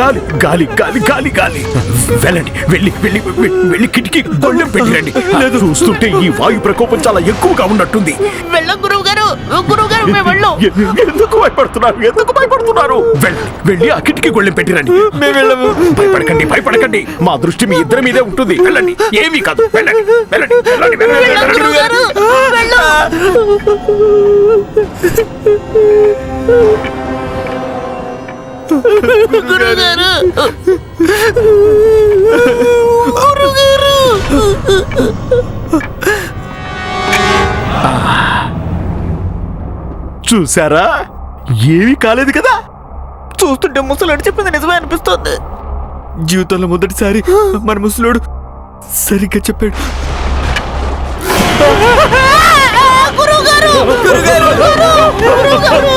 గాలి గాలి గాలి గాలి గాలి. వెళ్ళండి వెళ్ళి వెళ్ళి వెళ్ళి కిటికీ గొళ్ళెం పెట్టిరండి చూస్తుంటే ఈ వాయు ప్రకోపం చాలా ఎక్కువగా ఉన్నట్టుంది. వెళ్ళం గురువు గారు గురువు గారు వెళ్ళం. ఎందుకు భయపడుతున్నారు? ఎందుకు భయపడుతున్నారు? వెళ్ళండి వెళ్ళి ఆ కిటికీ గొళ్ళెం పెట్టిరండి మేము వెళ్ళము. భయపడకండి భయపడకండి. మా దృష్టి మీ ఇద్దరి మీదే ఉంటుంది. వెళ్ళండి. ఏమీ కాదు. వెళ్ళండి వెళ్ళండి వెళ్ళండి వెళ్ళండి, వెళ్ళం వెళ్ళండి గురువు గారు వెళ్ళం గురువు గారు గురువు గారు చూసారా ఏమీ కాలేదు కదా? చూస్తుంటే ముసలాడు చెప్పింది నిజమే అనిపిస్తోంది. జీవితంలో మొదటిసారి మన ముసలోడు సరిగ్గా చెప్పాడు. గురువు గారు గురువు గారు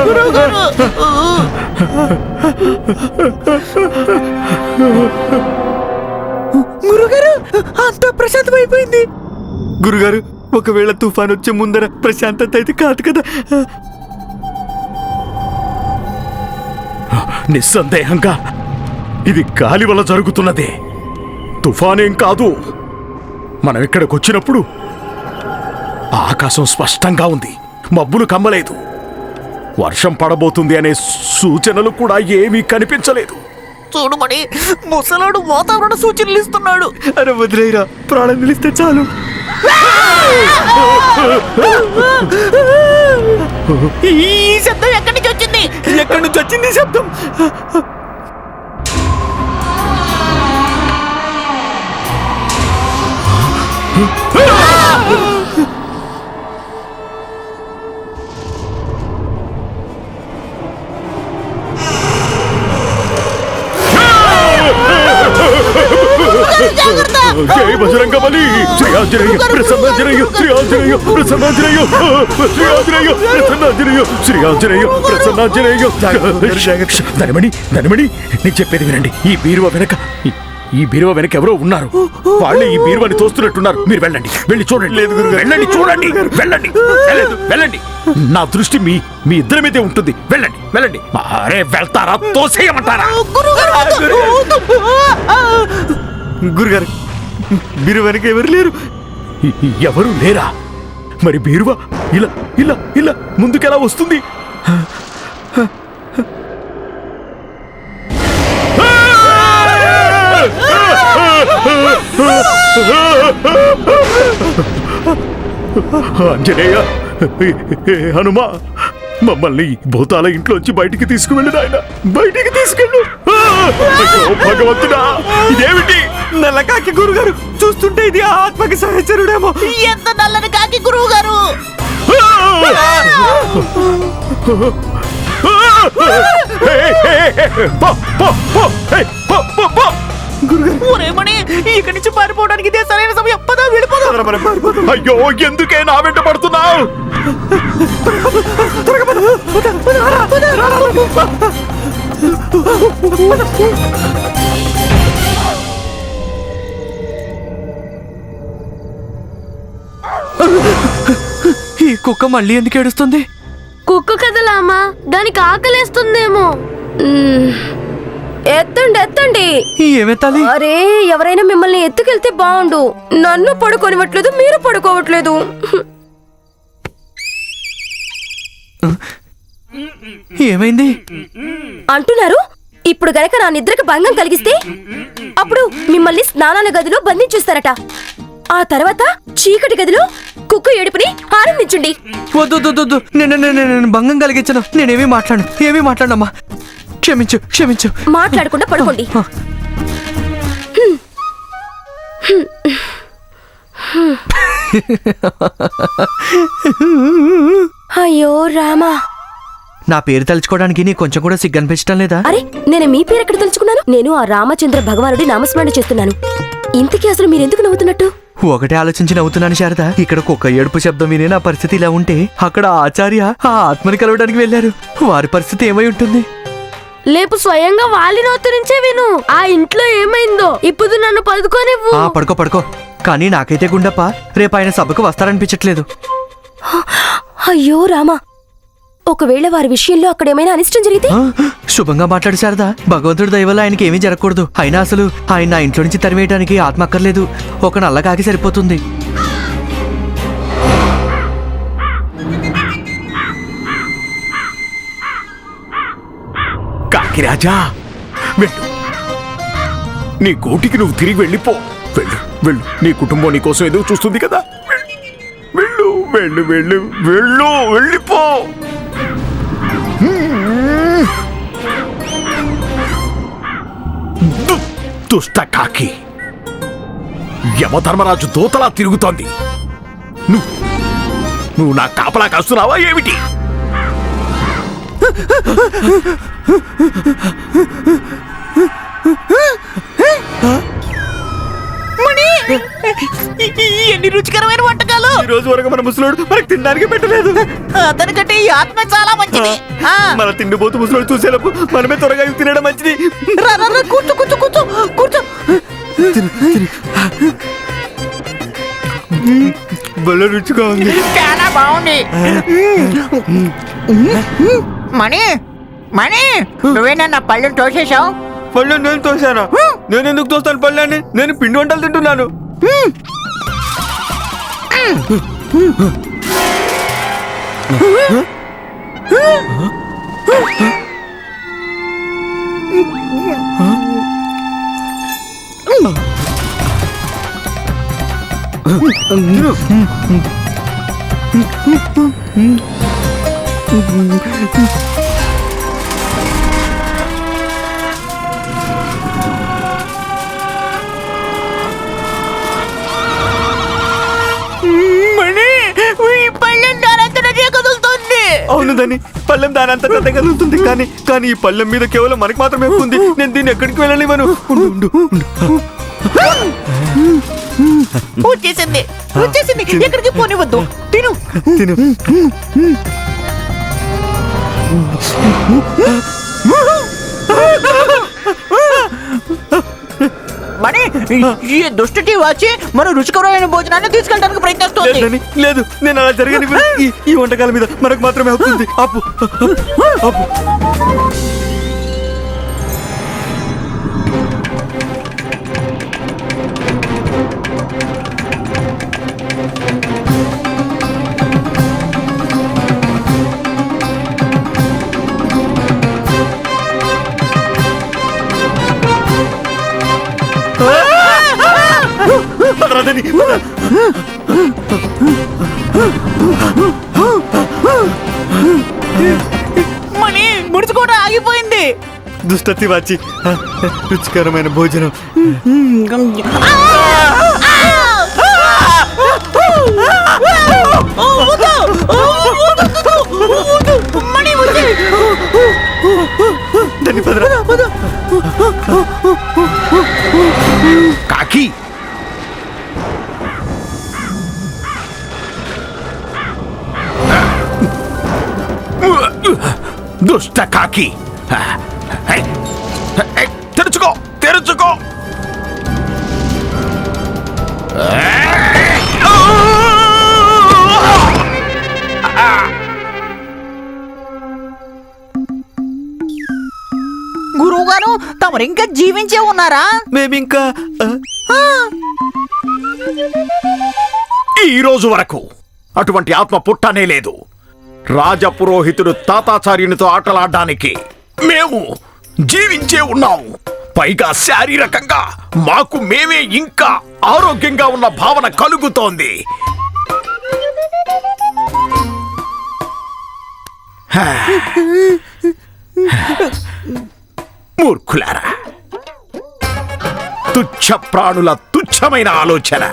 గురువు గారు గురుగారు అంతా ప్రశాంతం అయిపోయింది. గురుగారు ఒకవేళ తుఫాన్ వచ్చే ముందర ప్రశాంతత అయితే కాదు కదా? నిస్సందేహంగా ఇది గాలి వల్ల జరుగుతున్నదే. తుఫానేం కాదు. మనం ఇక్కడికి వచ్చినప్పుడు ఆకాశం స్పష్టంగా ఉంది. మబ్బులు కమ్మలేదు. వర్షం పడబోతుంది అనే సూచనలు కూడా ఏమీ కనిపించలేదు. చూడమని ముసలాడు వాతావరణ సూచనలు ఇస్తున్నాడు. అరే వదిలేరా ప్రాణం నిలిస్తే చాలు. ఈ శబ్దం ఎక్కడి నుంచి వచ్చింది? ఎక్కడి నుంచి వచ్చింది ఈ శబ్దం? జై బజరంగ బలి శ్రీ ఆంజనేయ ప్రసన్నాంజనేయ శ్రీ ఆంజనేయ ప్రసన్నాంజనేయ శ్రీ ఆంజనేయ ప్రసన్నాంజనేయ. శ్రీ ఆంజనేయ ప్రసన్నాంజనేయ ధనమణి ధనమణి నేను చెప్పేది వినండి. ఈ బీరువ వెనక ఈ- బీరువ వెనక ఎవరో ఉన్నారు. వాళ్ళే ఈ బీరువాని తోస్తున్నట్టున్నారు. మీరు వెళ్ళండి. వెళ్ళి చూడండి. లేదు వెళ్ళండి చూడండి. వెళ్ళండి. వెళ్ళండి వెళ్ళండి. నా దృష్టి మీ మీ ఇద్దరి మీదే ఉంటుంది. వెళ్ళండి వెళ్ళండి. అరే వెళ్తారా? తోసేయమంటారా? గురుగారు మీరు వెనక ఎవరు లేరు? ఎవరు లేరా? మరి బీరువా? ఇలా ఇలా ఇలా ముందుకెలా వస్తుంది? అంజనేయ హనుమా మమ్మల్ని భూతాల ఇంట్లోంచి బయటికి తీసుకువెళ్ళు ఆయన బయటికి తీసుకెళ్ళు. భగవంతుడా ఇదేమిటి? నల్లకాకి గురుగారు చూస్తుంటే ఇది ఆత్మకి సహచరుడేమో ఎంత నల్లని కాకి గురువు గారు ఇక్కడి నుంచి పారిపోవడానికి ఇదే సరైన సమయం పదా వెళ్ళిపోదాం. అయ్యో ఎందుకే నా వెంట పడుతున్నావు ఈ కుక్క మళ్ళీ ఎందుకు ఏడుస్తుంది? కుక్క కదలామా దానికి ఆకలేస్తుందేమో. ఎత్తండి ఎత్తండి. ఏమెత్తాలి అరే ఎవరైనా మిమ్మల్ని ఎత్తుకెళ్తే బాగుండు. నన్ను పడుకోనివ్వట్లేదు మీరు పడుకోవట్లేదు. ఏమైంది? అంటున్నారు? ఇప్పుడు గనక నా నిద్రకు భంగం కలిగిస్తే అప్పుడు మిమ్మల్ని స్నానాల గదిలో బంధించేస్తారట. ఆ తర్వాత చీకటి గదిలో కుక్క ఏడుపుని ఆనందించండి వద్దు. నేను భంగం కలిగించను. నేనేమీ మాట్లాడను. ఏమీ మాట్లాడమ్మా క్షమించు క్షమించు. మాట్లాడకుండా పడుకోండి. అయ్యో రామా. నా పేరు తలుచుకోవడానికి నీ కొంచెం కూడా సిగ్గనిపించడం లేదా? అరే నేను మీ పేరు ఎక్కడ తెలుసుకున్నాను నేను ఆ రామచంద్ర భగవానుడి నామస్మరణ చేస్తున్నాను. ఇంతకీ అసలు మీరెందుకు నవ్వుతున్నట్టు? ఒకటే ఆలోచించి నవ్వుతున్నాను శారద. ఇక్కడ కుక్క ఏడుపు శబ్దం వినే నా పరిస్థితి ఇలా ఉంటే అక్కడ ఆచార్య ఆ ఆత్మని కలవడానికి వెళ్ళారు. వారి పరిస్థితి ఏమై ఉంటుంది? లేపు స్వయంగా వాళ్ళ నోటి నుంచే విను. ఆ ఇంట్లో ఏమైందో ఇప్పుడు నన్ను పదుకోనివ్వు. ఆ పడుకో పడుకో. కానీ నాకైతే గుండప్ప రేపు ఆయన సభకు వస్తారనిపించట్లేదు. అయ్యో రామా. ఒకవేళ వారి విషయంలో అక్కడేమైనా అనిష్టం జరిగితే? శుభంగా మాట్లాడు శారదా. భగవంతుడి దయ వల్ల ఆయనకి ఏమీ జరగకూడదు. అయినా అసలు ఆయన నా ఇంట్లో నుంచి తరివేయడానికి ఆత్మ అక్కర్లేదు. ఒక నల్ల కాకి సరిపోతుంది. కాకిరాజా వెళ్ళు. నీ గూటికి నువ్వు తిరిగి వెళ్ళిపో. వెళ్ళు వెళ్ళు. నీ కుటుంబం నీ కోసం ఎదురు చూస్తుంది కదా. వెళ్ళు వెళ్ళు వెళ్ళు వెళ్ళు వెళ్ళిపో. దుష్ట కాకి. యమధర్మరాజు దూతలా తిరుగుతోంది. నువ్వు నువ్వు నా కాపలా కాస్తున్నావా ఏమిటి? ఎన్ని రుచికరమైన వంటకాలు? ఈ రోజు వరకు మన ముసలోడు మనకి తినడానికి పెట్టలేదు. అతనికంటే ఈ ఆత్మ చాలా మంచిది. మన తిండిపోతు ముసలోడు చూసేలోపు మనమే త్వరగా ఇవి తినడం మంచిది. రా, రా, రా, కూర్చో కూర్చో కూర్చో కూర్చో. భలే రుచిగా ఉంది. చాలా బాగుంది. మణి మణి నువ్వేనా నా పళ్ళు తోసేసావు పళ్ళు నేను తోసానా? నేను ఎందుకు తోస్తాను పళ్ళని? నేను పిండి వంటలు తింటున్నాను. మణి అవును దాని పళ్ళెం దాని అంత కదులుతుంది కానీ కానీ ఈ పళ్ళెం మీద కేవలం మనకి మాత్రమే ఉంది. నేను దీన్ని ఎక్కడికి ఉండు ఉండు ఉండు. వచ్చేసింది వచ్చేసింది ఎక్కడికి పోనివద్దు తిను. తిను. మణి ఈ- ఈ వచ్చి మన రుచికరమైన భోజనాన్ని తీసుకెళ్ళడానికి ప్రయత్నిస్తుంది. లేదు నేను అలా జరగని ఈ వంటకాల మీద మనకు మాత్రమే అవుతుంది అప్పు అప్పు పద. మణి ముడుచుకోవడం ఆగిపోయింది. దుష్టతి వచ్చి రుచికరమైన భోజనం. కాకి దుష్ట కాకి తెరుచుకో తెరుచుకో. గురువు గారు తమరు ఇంకా జీవించే ఉన్నారా? మేమింకా ఈ రోజు వరకు అటువంటి ఆత్మ పుట్టనే లేదు. రాజపురోహితుడు తాతాచార్యునితో ఆటలాడడానికి మేము జీవించే ఉన్నాము పైగా శారీరకంగా మాకు మేమే ఇంకా ఆరోగ్యంగా ఉన్న భావన కలుగుతోంది. మూర్ఖులారా తుచ్చ ప్రాణుల తుచ్చమైన ఆలోచన.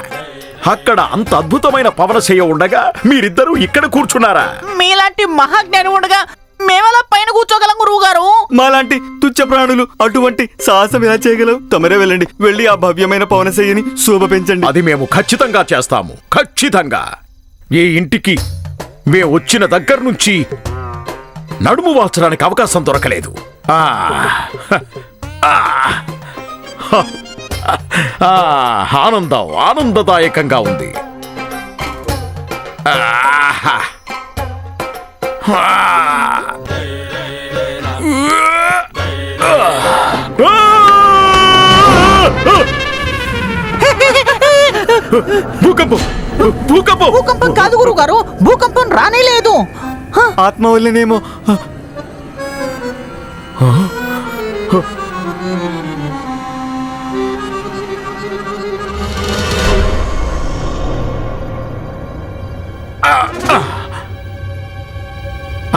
అక్కడ అంత అద్భుతమైన పవనశయ ఉండగా మీరిద్దరూ ఇక్కడ కూర్చున్నారా? మీలాంటి మహాజ్ఞాని ఉండగా మేమెలా పైన కూర్చోగలం గురువు గారు మాలాంటి తుచ్చ ప్రాణులు అటువంటి సాహసం ఎలా చేయగలవు తమరే వెళ్ళండి. వెళ్ళి ఆ భవ్యమైన పవనశయ్యని శోభ పెంచండి. అది మేము ఖచ్చితంగా చేస్తాము. ఖచ్చితంగా. ఈ ఇంటికి మేము వచ్చిన దగ్గర నుంచి నడుము వాల్చడానికి అవకాశం దొరకలేదు. ఆ, ఆనందం ఆనందదాయకంగా ఉంది. భూకంపం భూకంపం. భూకంపం కాదు గురువు గారు భూకంపం రానే లేదు ఆత్మ వల్లనేమో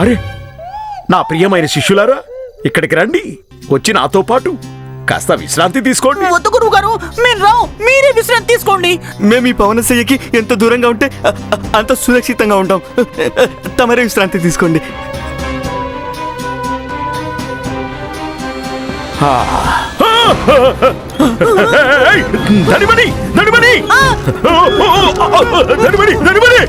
అరే నా ప్రియమైన శిష్యులారా ఇక్కడికి రండి. వచ్చి నాతో పాటు కాస్త విశ్రాంతి తీసుకోండి. వద్దు గురువు గారు మేము రావు మీరే విశ్రాంతి తీసుకోండి. మేము ఈ పవనశయ్యకి ఎంత దూరంగా ఉంటే అంత సురక్షితంగా ఉంటాం. తమరే విశ్రాంతి తీసుకోండి. ఏయ్! నడిమని నడిమని. నడిమని నడిమని.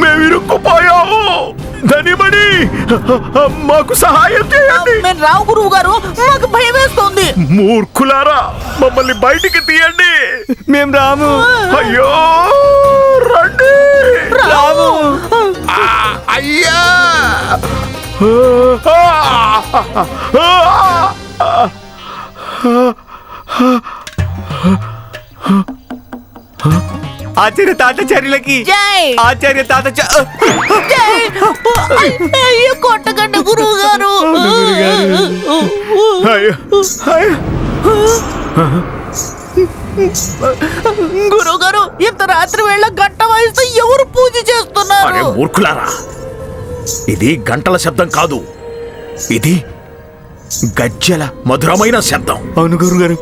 మేము ఇరుక్కుపోయాము. ధనిమణి మాకు సహాయం చేయండి. మేము రావు గురువు గారు మాకు భయం వేస్తోంది. మూర్ఖులారా మమ్మల్ని బయటికి తీయండి. మేము రాము. అయ్యో రండి. ఆ, అయ్యా! ఆచార్య తాతాచార్యులకి జై! ఆచార్య తాత జై! అయ్యో కొట్టకండి గురువు గారు గురువు గారు ఇంత రాత్రి వేళ గంట వాయిస్తే మూర్ఖులారా? ఇది గంటల శబ్దం కాదు. ఇది గజ్జల మధురమైన శబ్దం. అవును గురుగారు.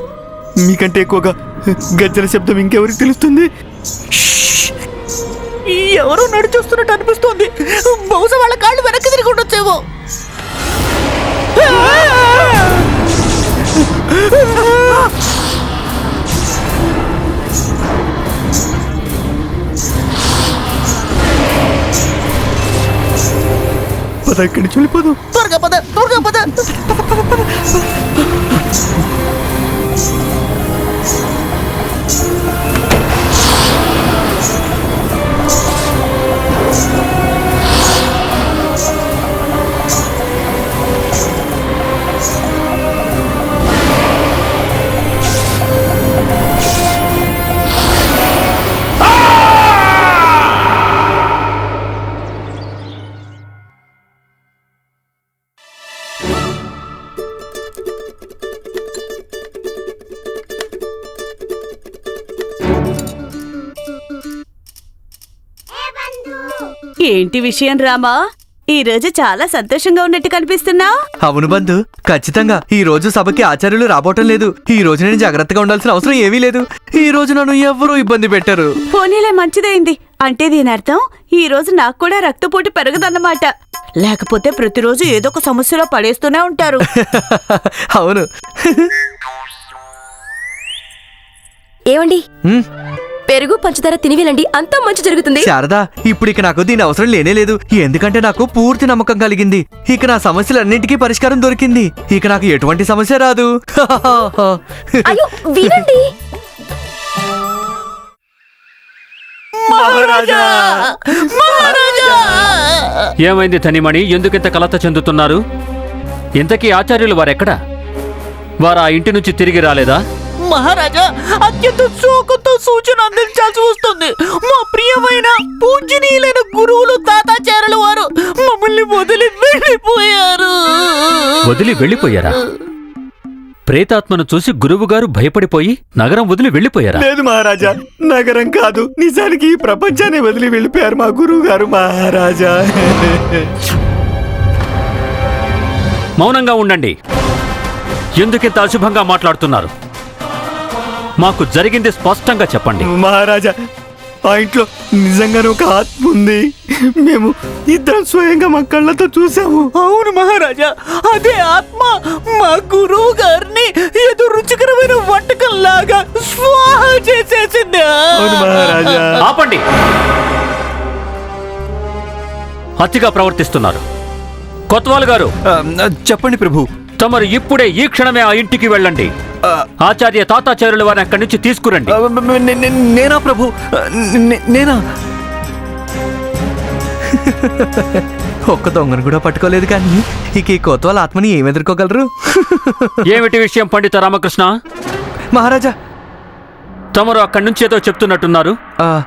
మీకంటే ఎక్కువగా గజ్జల శబ్దం ఇంకెవరికి తెలుస్తుంది? ఎవరో నడిచొస్తున్నట్టు అనిపిస్తోంది. బహుశా వాళ్ళ కాళ్ళు వెనక్కి తిరిగి ఉండొచ్చేమో. పద ఇక్కడి నుంచి వెళ్ళిపోదాం త్వరగా పద త్వరగా పద ఏంటి విషయం రామా? ఈ రోజు చాలా సంతోషంగా ఉన్నట్టు కనిపిస్తున్నావు. అవును బంధు ఖచ్చితంగా. ఈ రోజు సభకి ఆచార్యులు రాబోవటం లేదు. ఈ రోజు నేను జాగ్రత్తగా ఉండాల్సిన అవసరం ఏమీ లేదు. ఈ రోజు నన్ను ఎవ్వరూ ఇబ్బంది పెట్టారు. పోనీలే మంచిదైంది. అంటే దీని అర్థం ఈ రోజు నాకు కూడా రక్తపోటు పెరగదన్నమాట. లేకపోతే ప్రతిరోజు ఏదో ఒక సమస్యలో పడేస్తూనే ఉంటారు. అవును. ఏమండి? పెరుగు పంచదార తిని వెళ్ళండి అంతా మంచి జరుగుతుంది. శారదా ఇప్పుడు ఇక నాకు దీని అవసరం లేనే లేదు. ఎందుకంటే నాకు పూర్తి నమ్మకం కలిగింది. ఇక నా సమస్యలన్నింటికీ పరిష్కారం దొరికింది. ఇక నాకు ఎటువంటి సమస్య రాదు. అయ్యో వినండి. మహారాజా! మహారాజా! ఏమైంది ధనిమణి ఎందుకింత కలత చెందుతున్నారు? ఇంతకీ ఆచార్యులు వారెక్కడా? వారు ఆ ఇంటి నుంచి తిరిగి రాలేదా? మహారాజా అత్యంత శోకంతో సూచన అందించాల్సి వస్తుంది. మా ప్రియమైన పూజనీయులైన గురువులు తాతాచార్యుల వారు మమ్మల్ని వదిలి వెళ్ళిపోయారు. వదిలి వెళ్ళిపోయారా? ప్రేతాత్మను చూసి గురువుగారు భయపడిపోయి నగరం వదిలి వెళ్ళిపోయారా? లేదు మహారాజా నగరం కాదు. నిజానికి ఈ ప్రపంచాన్ని వదిలి వెళ్ళిపోయారు మా గురువు గారు మహారాజా. మౌనంగా ఉండండి. ఎందుకింత అశుభంగా మాట్లాడుతున్నారు? మాకు జరిగింది స్పష్టంగా చెప్పండి. మహారాజా ఆ ఇంట్లో నిజంగానే ఒక ఆత్మ ఉంది. మేము ఇద్దరం స్వయంగా మా కళ్ళతో చూసాము అవును మహారాజా అదే ఆత్మ మా గురువు గారిని ఏదో రుచికరమైన వంటకం లాగా స్వాహ చేసేసింది. అవును మహారాజా. ఆపండి. అతిగా ప్రవర్తిస్తున్నారు. కొత్వాల్ గారు. చెప్పండి ప్రభు. తమరు ఇప్పుడే ఈ క్షణమే ఆ ఇంటికి వెళ్ళండి. ఆ, ఆచార్య తాతాచార్యుల వారిని అక్కడి నుంచి తీసుకురండి. నేనా ప్రభు? నేనా? ఒక్క దొంగను కూడా పట్టుకోలేదు కానీ ఇక ఈ కోత్వాల ఆత్మని ఏం ఎదుర్కోగలరు? ఏమిటి విషయం పండిత రామకృష్ణ? మహారాజా. తమరు అక్కడి నుంచి ఏదో చెప్తున్నట్టున్నారు. ఆ,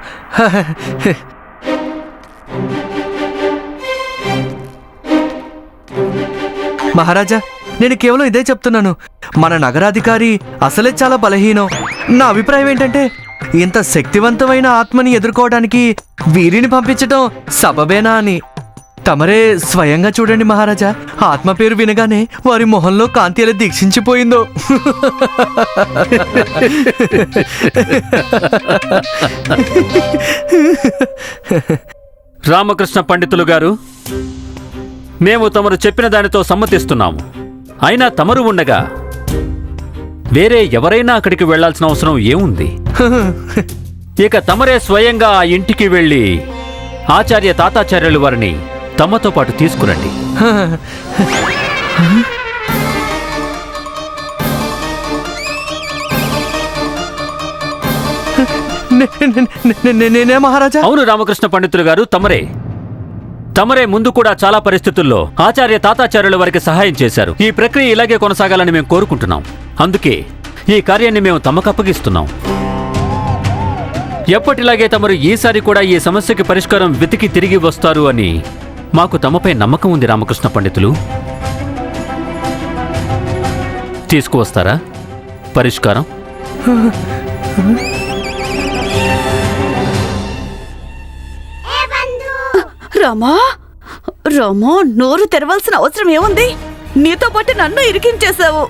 మహారాజా. నేను కేవలం ఇదే చెప్తున్నాను. మన నగరాధికారి అసలే చాలా బలహీనం. నా అభిప్రాయం ఏంటంటే ఇంత శక్తివంతమైన ఆత్మని ఎదుర్కోవడానికి వీరిని పంపించటం సబబేనా అని. తమరే స్వయంగా చూడండి మహారాజా ఆత్మ పేరు వినగానే వారి మొహంలో కాంతి ఎలా దీక్షించిపోయిందో. రామకృష్ణ పండితులు గారు మేము తమరు చెప్పిన దానితో సమ్మతిస్తున్నాము. అయినా తమరు ఉండగా వేరే ఎవరైనా అక్కడికి వెళ్ళాల్సిన అవసరం ఏముంది? ఇక తమరే స్వయంగా ఆ ఇంటికి వెళ్ళి ఆచార్య తాతాచార్యుల వారిని తమతో పాటు తీసుకురండి. నేనే మహారాజా? అవును రామకృష్ణ పండితులు గారు తమరే. తమరే ముందు కూడా చాలా పరిస్థితుల్లో ఆచార్య తాతాచార్యుల వారికి సహాయం చేశారు. ఈ ప్రక్రియ ఇలాగే కొనసాగాలని మేము కోరుకుంటున్నాం. అందుకే ఈ కార్యాన్ని మేము తమకు అప్పగిస్తున్నాం. ఎప్పటిలాగే తమరు ఈసారి కూడా ఈ సమస్యకి పరిష్కారం వెతికి తిరిగి వస్తారు అని మాకు తమపై నమ్మకం ఉంది రామకృష్ణ పండితులు. తీసుకువస్తారా? పరిష్కారం? రమా? రమా నోరు తెరవాల్సిన అవసరం ఏముంది? నీతో పాటు నన్ను ఇరికించేశావు.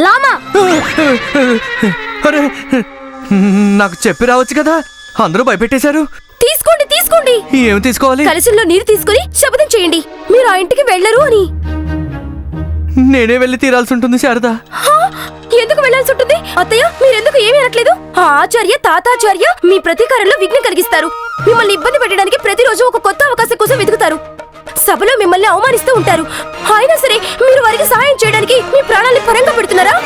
లామా! అరే నాకు చెప్పి రావచ్చు కదా? అందరూ భయపెట్టేశారు. తీసుకోండి తీసుకోండి! ఏం తీసుకోవాలి? కలశంలో నీరు తీసుకుని శపథం చేయండి. మీరు ఆ ఇంటికి వెళ్ళరు అని. నేనే వెళ్ళి తీరాల్సి ఉంటుంది శారదా? ఎందుకు వెళ్ళాల్సి ఉంటుంది? అత్తయ్య మీరెందుకు ఏమీ అనట్లేదు? ఆ ఆచార్య తాతాచార్య మీ ప్రతీకారంలో విఘ్నం కలిగిస్తారు. మిమ్మల్ని ఇబ్బంది పెట్టడానికి ప్రతిరోజు ఒక కొత్త అవకాశం కోసం వెతుకుతారు. సభలో మిమ్మల్ని అవమానిస్తూ ఉంటారు. అయినా సరే మీరు వారికి సహాయం చేయడానికి మీ ప్రాణాన్ని పరంగా పెడుతున్నారా?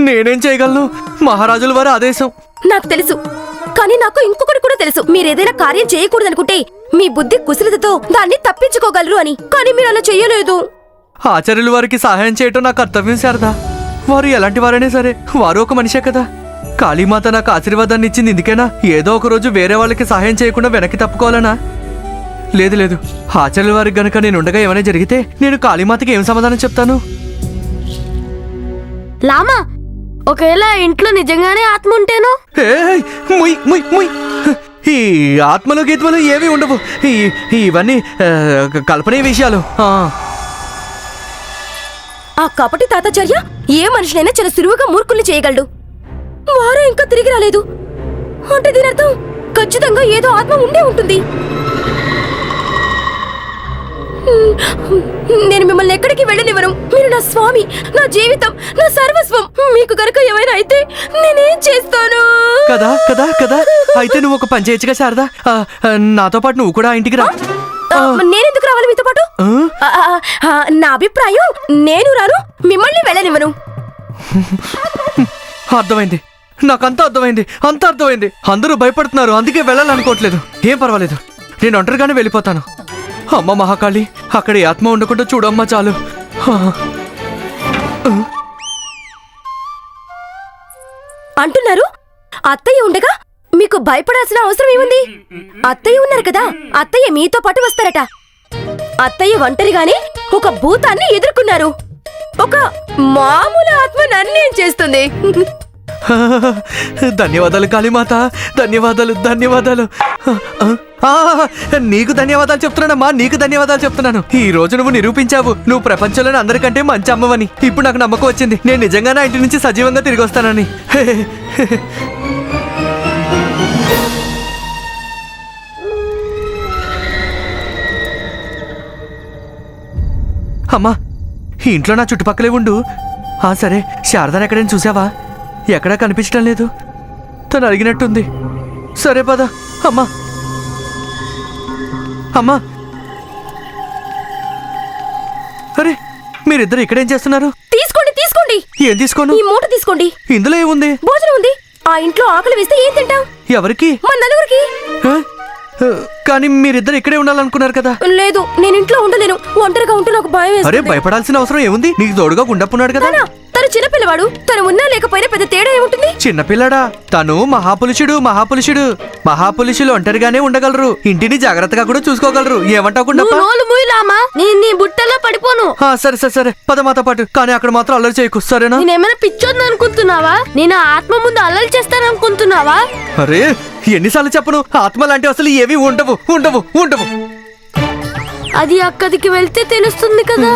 నేనేం చేయగలను? మహారాజుల వారి ఆదేశం. నాకు తెలుసు. కానీ నాకు ఇంకొకటి కూడా తెలుసు. మీరేదైనా కార్యం చేయకూడదనుకుంటే మీ బుద్ధి కుశలతతో దాన్ని తప్పించుకోగలరు అని. కానీ మీరు అలా చెయ్యలేదు ఆచార్యుల వారికి సహాయం చేయటం నా కర్తవ్యం శారదా. వారు ఎలాంటి వారైనా సరే వారు ఒక మనిషే కదా. కాళీమాత నాకు ఆశీర్వాదాన్ని ఇచ్చింది ఇందుకేనా? ఏదో ఒక రోజు వేరే వాళ్ళకి సహాయం చేయకుండా వెనక్కి తప్పుకోవాలనా? లేదు లేదు. ఆచార్యుల వారికి గనక నేను ఉండగా ఏమైనా జరిగితే నేను కాళీమాతకి ఏం సమాధానం చెప్తాను? లామా ఒకవేళ ఇంట్లో నిజంగానే ఆత్మ ఉంటేనో? ఏయ్, ముయ్ ముయ్ ముయ్. ఈ ఆత్మలు గీత్మలు ఏమీ ఉండవు. ఈ- ఇవన్నీ ఆ, కల్పనే విషయాలు. ఆ. ఆ కపటి తాతాచార్య ఏ మనిషినైనా చాలా సులువుగా మూర్ఖుల్ని చేయగలడు. వారు ఇంకా తిరిగి రాలేదు. అంటే దీని అర్థం ఖచ్చితంగా ఏదో ఆత్మ ఉండే ఉంటుంది. నేను మిమ్మల్ని ఎక్కడికి వెళ్ళనివ్వను. మీరు నా స్వామి నా జీవితం నా సర్వస్వం. మీకు గనక ఏమైనా అయితే నేనేం చేస్తాను? కదా కదా కదా. అయితే నువ్వు ఒక పని చేయొచ్చుగా శారదా. నాతో పాటు నువ్వు కూడా ఇంటికి రా. నేనెందుకు రావాలి మీతో పాటు? నా అభిప్రాయం నేను రాను మిమ్మల్ని వెళ్ళనివ్వను. అర్థమైంది. నాకంతా అర్థమైంది. అంత అర్థమైంది. అందరూ భయపడుతున్నారు. అందుకే వెళ్ళాలనుకోవట్లేదు. ఏం పర్వాలేదు. నేను ఒంటరిగానే వెళ్ళిపోతాను. అమ్మ మహాకాళి అక్కడ ఆత్మ ఉండకుండా చూడమ్మా చాలు. అంటున్నారు? అత్తయ్య ఉండగా మీకు భయపడాల్సిన అవసరం ఏముంది? అత్తయ్య ఉన్నారు కదా అత్తయ్య మీతో పాటు వస్తారట. అత్తయ్య ఒంటరిగానే ఒక భూతాన్ని ఎదుర్కొన్నారు. ఒక మామూలు ఆత్మ నన్నేం చేస్తుంది? ధన్యవాదాలు కాళీమాత ధన్యవాదాలు ధన్యవాదాలు. ఆ, నీకు ధన్యవాదాలు చెప్తున్నానమ్మా నీకు ధన్యవాదాలు చెప్తున్నాను. ఈ రోజు నువ్వు నిరూపించావు నువ్వు ప్రపంచంలోని అందరికంటే మంచి అమ్మవని. ఇప్పుడు నాకు నమ్మకం వచ్చింది. నేను నిజంగా నా ఇంటి నుంచి సజీవంగా తిరిగి వస్తానని. అమ్మా ఇంట్లో నా చుట్టుపక్కలే ఉండు. ఆ సరే శారదాని ఎక్కడైనా చూసావా? ఎక్కడా కనిపించడం లేదు. తను అడిగినట్టుంది. సరే పద. అమ్మా. అమ్మా. అరే మీరిద్దరు ఇక్కడేం చేస్తున్నారు? తీసుకోండి తీసుకోండి. ఏం తీసుకోను? ఈ మూట తీసుకోండి. ఇందులో ఏముంది? భోజనం ఉంది. ఆ ఇంట్లో ఆకలి వేస్తే ఏం తింటాం? ఎవరికి? మన నలుగురికి. కానీ మీరిద్దరు ఇక్కడే ఉండాలనుకున్నారు కదా? లేదు నేను ఇంట్లో ఉండలేను. ఒంటరిగా ఉంటే నాకు భయం అరే భయపడాల్సిన అవసరం ఏముంది? నీకు తోడుగా గుండప్పున్నాడు కదా. తను చిన్నపిల్లవాడు. తను ఉన్నా లేకపోయినా పెద్ద తేడా ఏముంటుంది? చిన్నపిల్లడా? తను మహాపురుషుడు మహాపురుషుడు. మహాపురుషులు ఒంటరిగానే ఉండగలరు. ఇంటిని జాగ్రత్తగా కూడా చూసుకోగలరు. ఏమంటావు గుండప్ప నోలు మూయలామా? నేను నీ బుట్టలో పడిపోను. సరే సరే సరే. పద మాతో పాటు. కానీ అక్కడ మాత్రం అల్లరి చేయకు. సరేనా? నేనేమైనా పిచ్చోద్ని అనుకుంటున్నావా? నేను ఆత్మ ముందు అల్లరి చేస్తాను అనుకుంటున్నావా అరే ఎన్నిసార్లు చెప్పను? ఆత్మ లాంటి అసలు ఏవి ఉండవు. ఉండవు ఉండవు. అది అక్కడికి వెళ్తే తెలుస్తుంది కదా.